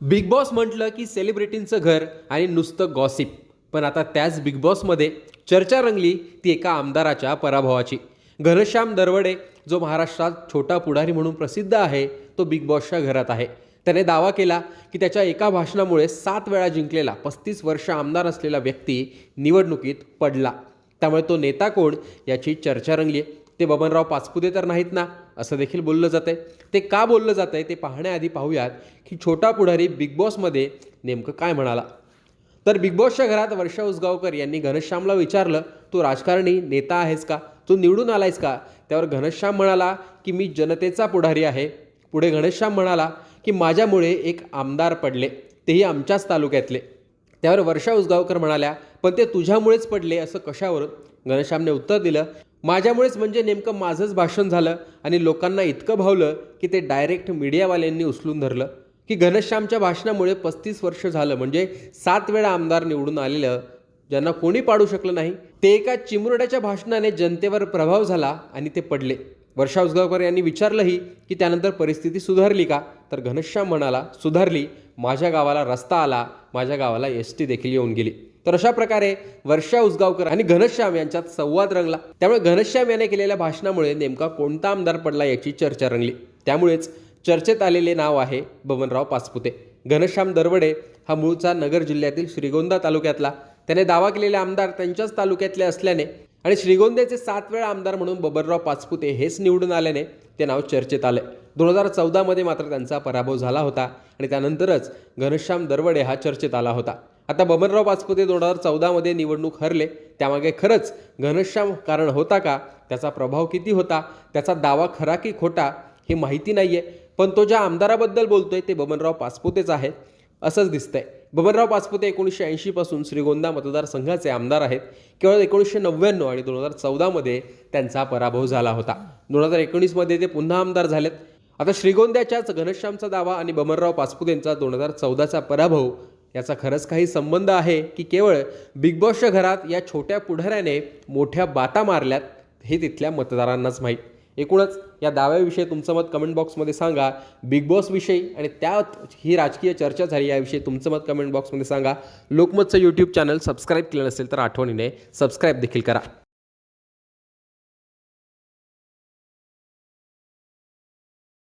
Big boss म्हटलं की सेलिब्रिटींचं घर आणि नुसतं गॉसिप पण आता त्याच बिग बॉसमध्ये चर्चा रंगली ती एका आमदाराच्या पराभवाची. घनश्याम दरवडे जो महाराष्ट्रात छोटा पुढारी म्हणून प्रसिद्ध आहे तो बिग बॉसच्या घरात आहे. त्याने दावा केला की त्याच्या एका भाषणामुळे सात वेळा जिंकलेला पस्तीस वर्ष आमदार असलेला व्यक्ती निवडणुकीत पडला. त्यामुळे तो नेता कोण याची चर्चा रंगली आहे ते बबनराव पाचपुते तर नाहीत ना असं देखील बोललं जातंय. ते का बोललं जातंय ते पाहण्याआधी पाहूयात की छोटा पुढारी बिग बॉसमध्ये नेमकं काय म्हणाला. तर बिग बॉसच्या घरात वर्षा उसगावकर यांनी घनश्यामला विचारलं तू राजकारणी नेता आहेस का? तू निवडून आलायस का? त्यावर घनश्याम म्हणाला की मी जनतेचा पुढारी आहे. पुढे घनश्याम म्हणाला की माझ्यामुळे एक आमदार पडले तेही आमच्याच तालुक्यातले. त्यावर वर्षा उसगावकर म्हणाल्या पण ते तुझ्यामुळेच पडले असं कशावरून? घनश्यामने उत्तर दिलं माझ्यामुळेच म्हणजे नेमकं माझंच भाषण झालं आणि लोकांना इतकं भावलं की ते डायरेक्ट मीडियावाल्यांनी उचलून धरलं. की घनश्यामच्या भाषणामुळे पस्तीस वर्ष झालं म्हणजे सात वेळा आमदार निवडून आलेलं ज्यांना कोणी पाडू शकलं नाही ते एका चिमुरड्याच्या भाषणाने जनतेवर प्रभाव झाला आणि ते पडले. वर्षा उसगावकर यांनी विचारलंही की त्यानंतर परिस्थिती सुधारली का? तर घनश्याम म्हणाला सुधारली. माझ्या गावाला रस्ता आला. माझ्या गावाला एस टी देखील येऊन गेली. तर अशा प्रकारे वर्षा उसगावकर आणि घनश्याम यांच्यात संवाद रंगला. त्यामुळे घनश्याम याने केलेल्या भाषणामुळे नेमका कोणता आमदार पडला याची चर्चा रंगली. त्यामुळेच चर्चेत आलेले नाव आहे बबनराव पाचपुते घनश्याम दरवडे हा मूळचा नगर जिल्ह्यातील श्रीगोंदा तालुक्यातला. त्याने दावा केलेले आमदार त्यांच्याच तालुक्यातले असल्याने आणि श्रीगोंद्याचे सात वेळा आमदार म्हणून बबनराव पाचपुते हेच निवडून आल्याने ते नाव चर्चेत आले. दोन हजार चौदामध्ये मात्र त्यांचा पराभव झाला होता आणि त्यानंतरच घनश्याम दरवडे हा चर्चेत आला होता. आता बबनराव पाचपुते दोन हजार चौदामध्ये निवडणूक हरले त्यामागे खरंच घनश्याम कारण होता का? त्याचा प्रभाव किती होता? त्याचा दावा खरा की खोटा हे माहिती नाही आहे पण तो ज्या आमदाराबद्दल बोलतोय ते बबनराव पाचपुतेच आहे. असंच दिसतंय. बबनराव पाचपुते एकोणीसशे ऐंशीपासून श्रीगोंदा मतदारसंघाचे आमदार आहेत. केवळ एकोणीसशे नव्याण्णव आणि दोन हजार चौदामध्ये त्यांचा पराभव झाला होता. दोन हजार एकोणीसमध्ये ते पुन्हा आमदार झालेत. आता श्रीगोंद्याच्याच घनश्यामचा दावा आणि बबनराव पाचपुतेंचा दोन हजार चौदाचा पराभव याचा खरंच काही संबंध आहे की केवळ बिग बॉसच्या घरात या छोट्या पुढाऱ्याने मोठ्या बाता मारल्यात हे तिथल्या मतदारांनाच माहीत. एकूणच या दाव्याविषयी तुमचं मत कमेंट बॉक्समध्ये सांगा. बिग बॉसविषयी आणि त्यात ही राजकीय चर्चा झाली याविषयी तुमचं मत कमेंट बॉक्समध्ये सांगा. लोकमतचं यूट्यूब चॅनल सबस्क्राईब केलं नसेल तर आठवणीने सबस्क्राईब देखील करा.